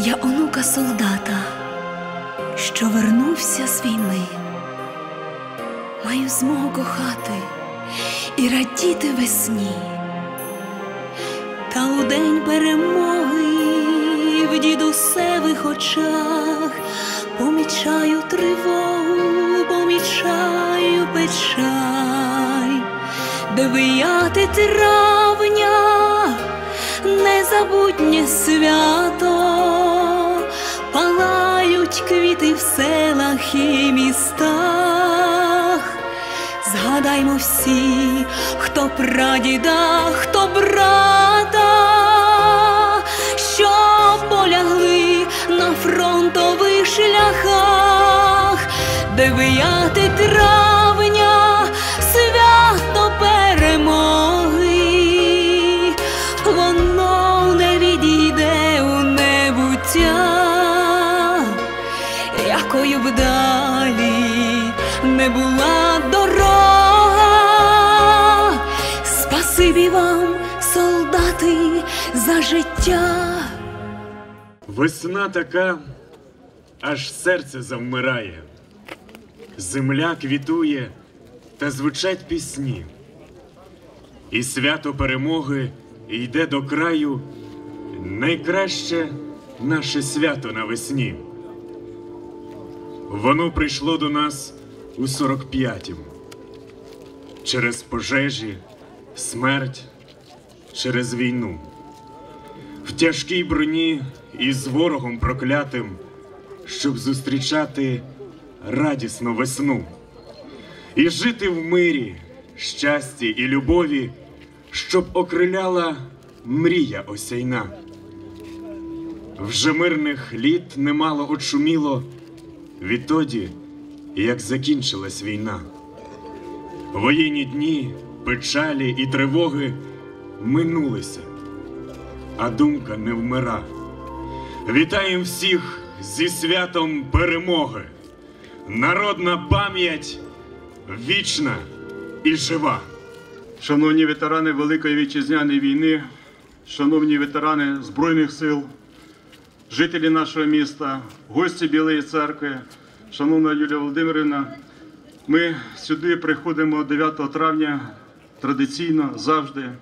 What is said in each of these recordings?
думка солдата, що вернувся з війни. Маю змогу кохати і радіти весні. Та у день перемоги в дідусевих очах помічаю тривогу, помічаю печаль, дев'яте травня, незабутнє свято, палають квіти в селах і містах. Згадаймо всі, хто прадіда, хто брата, що полягли на фронтових шляхах, дев'яте травня, Спасибі вам, солдати, за життя. Весна така, аж серце завмирає, земля квітує та звучать пісні, і свято перемоги йде до краю найкраще наше свято навесні. Воно прийшло до нас у 45-м через пожежі, смерть, через війну в тяжкій броні і з ворогом проклятим, щоб зустрічати радісну весну і жити в мирі, щасті і любові, щоб окриляла мрія осяйна. Вже мирних літ немало очуміло відтоді, як закінчилась війна. Воєнні дні, печалі і тривоги минулися а думка не вмира. Вітаємо всіх зі святом перемоги. Народна пам'ять вічна і жива. Шановні ветерани Великої Вітчизняної війни, шановні ветерани Збройних сил, жителі нашого міста, гості Білої церкви, шановна Юлія Володимирівна, ми сюди приходимо 9 травня традиційно завжди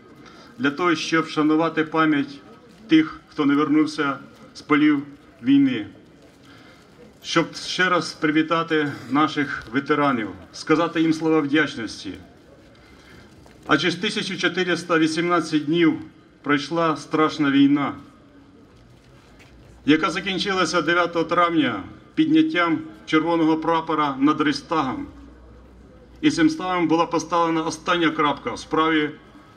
для того, щоб вшанувати пам'ять тих, хто не вернувся з полів війни. Щоб ще раз привітати наших ветеранів, сказати їм слова вдячності. Адже ж 1418 днів пройшла страшна війна, яка закінчилася 9 травня підняттям червоного прапора над Рейстагом. І цим ставом була поставлена остання крапка в справі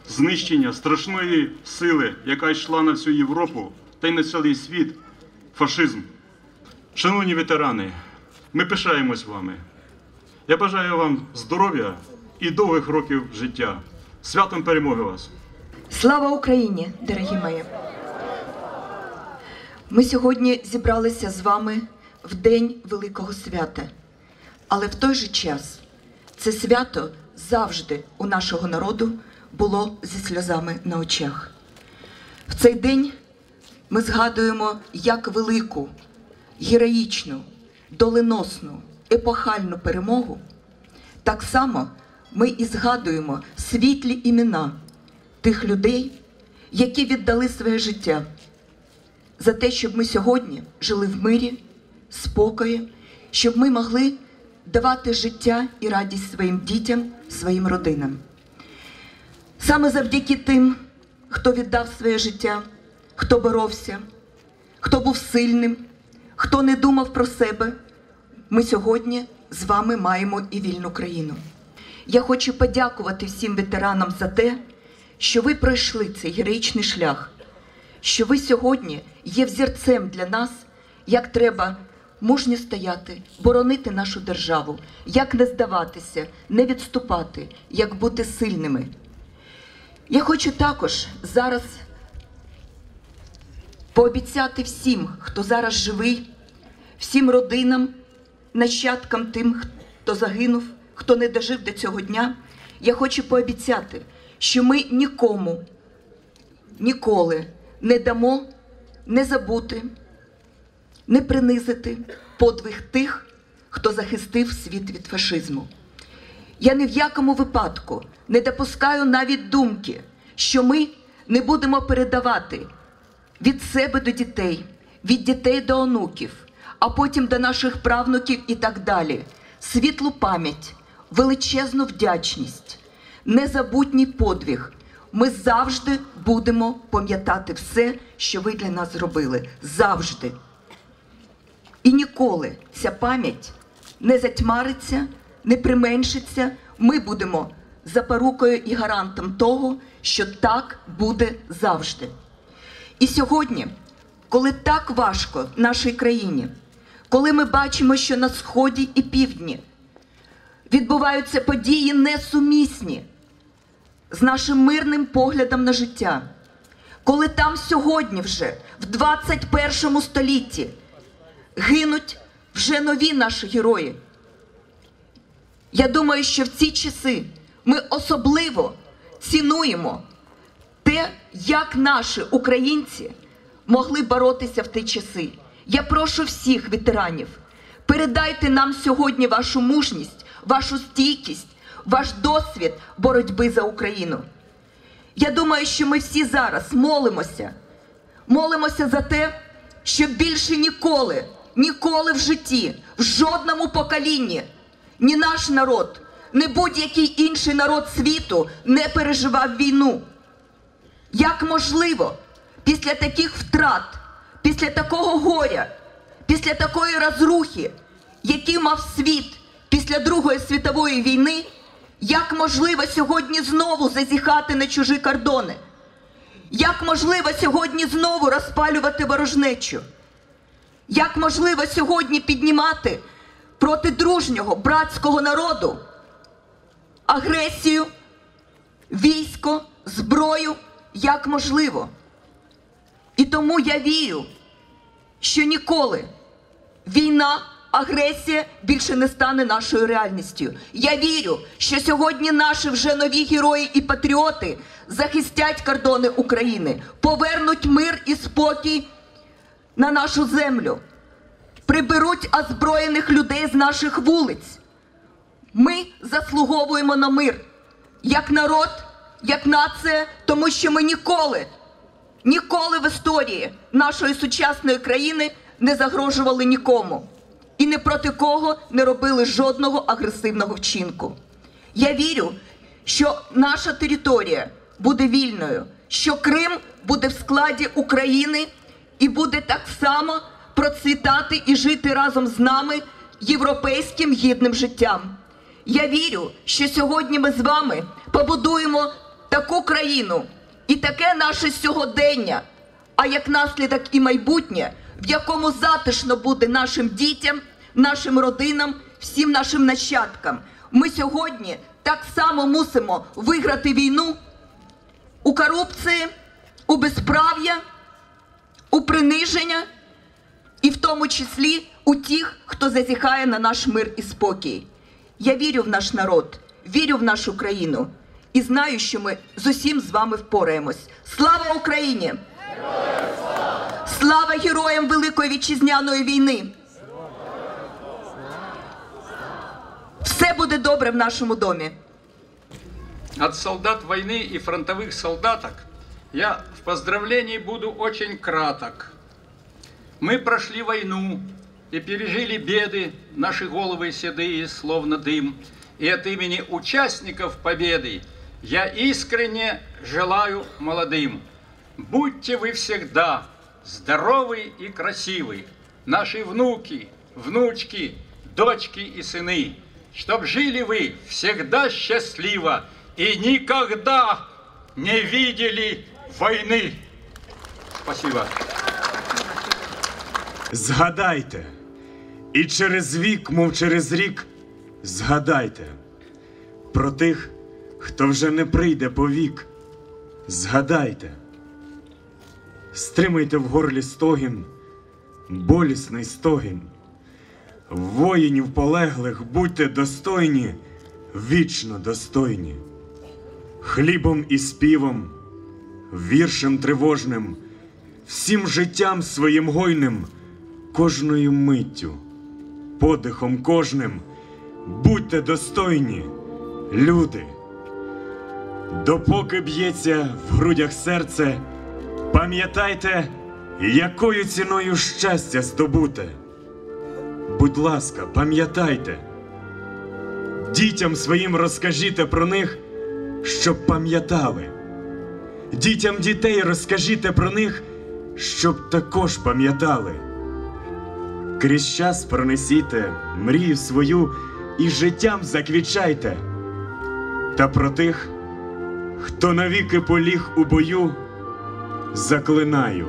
знищення страшної сили, яка йшла на всю Європу та й на цілий світ фашизм. Шановні ветерани, ми пишаємось вами. Я бажаю вам здоров'я і довгих років життя. Святом перемоги вас! Слава Україні, дорогі мої! Ми сьогодні зібралися з вами в день Великого свята. Але в той же час це свято завжди у нашого народу було зі сльозами на очах. В цей день ми згадуємо як велику, героїчну, доленосну, епохальну перемогу. Так само ми і згадуємо світлі імена тих людей, які віддали своє життя за те, щоб ми сьогодні жили в мирі, спокої, щоб ми могли давати життя і радість своїм дітям, своїм родинам. Саме завдяки тим, хто віддав своє життя, хто боровся, хто був сильним, хто не думав про себе, ми сьогодні з вами маємо і вільну країну. Я хочу подякувати всім ветеранам за те, що ви пройшли цей героїчний шлях, що ви сьогодні є взірцем для нас, як треба мужньо стояти, боронити нашу державу, як не здаватися, не відступати, як бути сильними. Я хочу також зараз пообіцяти всім, хто зараз живий, всім родинам, нащадкам тим, хто загинув, хто не дожив до цього дня. Я хочу пообіцяти, що ми нікому ніколи не дамо не забути, не принизити подвиг тих, хто захистив світ від фашизму. Я ні в якому випадку не допускаю навіть думки, що ми не будемо передавати від себе до дітей, від дітей до онуків, а потім до наших правнуків і так далі. Світлу пам'ять, величезну вдячність, незабутній подвиг. Ми завжди будемо пам'ятати все, що ви для нас зробили. Завжди. І ніколи ця пам'ять не затьмариться, не применшиться. Ми будемо запорукою і гарантом того, що так буде завжди. І сьогодні, коли так важко нашій країні, коли ми бачимо, що на сході і півдні відбуваються події несумісні з нашим мирним поглядом на життя, коли там сьогодні вже в 21 столітті гинуть вже нові наші герої. Я думаю, що в ці часи ми особливо цінуємо те, як наші українці могли боротися в ті часи. Я прошу всіх ветеранів, передайте нам сьогодні вашу мужність, вашу стійкість, ваш досвід боротьби за Україну. Я думаю, що ми всі зараз молимося, молимося за те, щоб більше ніколи, ніколи в житті, в жодному поколінні, ні наш народ, ні будь-який інший народ світу не переживав війну. Як можливо після таких втрат, після такого горя, після такої розрухи, який мав світ після Другої світової війни, як можливо сьогодні знову зазіхати на чужі кордони? Як можливо сьогодні знову розпалювати ворожнечу? Як можливо сьогодні піднімати проти дружнього братського народу агресію, військо, зброю? Як можливо? І тому я вірю, що ніколи війна, агресія більше не стане нашою реальністю. Я вірю, що сьогодні наші вже нові герої і патріоти захистять кордони України, повернуть мир і спокій на нашу землю, приберуть озброєних людей з наших вулиць. Ми заслуговуємо на мир як народ, як нація, тому що ми ніколи, ніколи в історії нашої сучасної країни не загрожували нікому і не проти кого не робили жодного агресивного вчинку. Я вірю, що наша територія буде вільною, що Крим буде в складі України і буде так само процвітати і жити разом з нами європейським гідним життям. Я вірю, що сьогодні ми з вами побудуємо таку країну і таке наше сьогодення, а як наслідок і майбутнє, в якому затишно буде нашим дітям, нашим родинам, всім нашим нащадкам. Ми сьогодні так само мусимо виграти війну у корупції, у безправ'я, у приниження і в тому числі у тих, хто зазіхає на наш мир і спокій. Я вірю в наш народ, вірю в нашу країну і знаю, що ми з усім з вами впораємось. Слава Україні! Слава героям Великої вітчизняної війни! Все буде добре в нашому домі. От солдат войны и фронтовых солдаток я в поздравлении буду очень краток. Мы прошли войну и пережили беды, наши головы седые, словно дым. И от имени участников победы я искренне желаю молодым. Будьте вы всегда здоровы и красивы, наши внуки, внучки, дочки и сыны, чтоб жили вы всегда счастливо и никогда не видели войны. Спасибо. Згадайте, і через вік, мов через рік, згадайте про тих, хто вже не прийде по вік. Згадайте, стримайте в горлі стогін, болісний стогін. Воїнів полеглих будьте достойні, вічно достойні. Хлібом і співом, віршем тривожним, всім життям своїм гойним кожною миттю, подихом кожним, будьте достойні, люди. Допоки б'ється в грудях серце, пам'ятайте, якою ціною щастя здобуте. Будь ласка, пам'ятайте, дітям своїм розкажіть про них, щоб пам'ятали. Дітям дітей розкажіть про них, щоб також пам'ятали. Крізь час пронесіте мрію свою і життям заквічайте. Та про тих, хто навіки поліг у бою, заклинаю,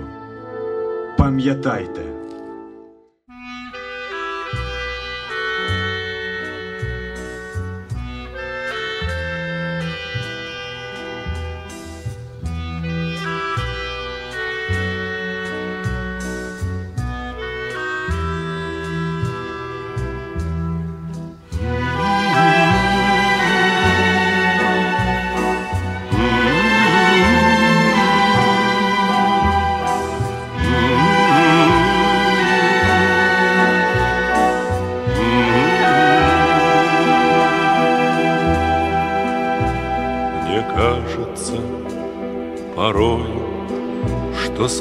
пам'ятайте.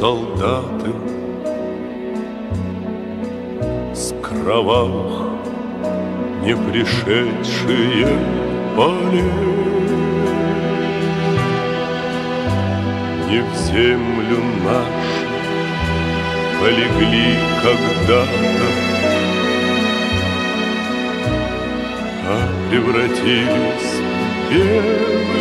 Солдаты с кровавых не пришедшие полей не в землю нашу полегли когда-то, а превратились в белые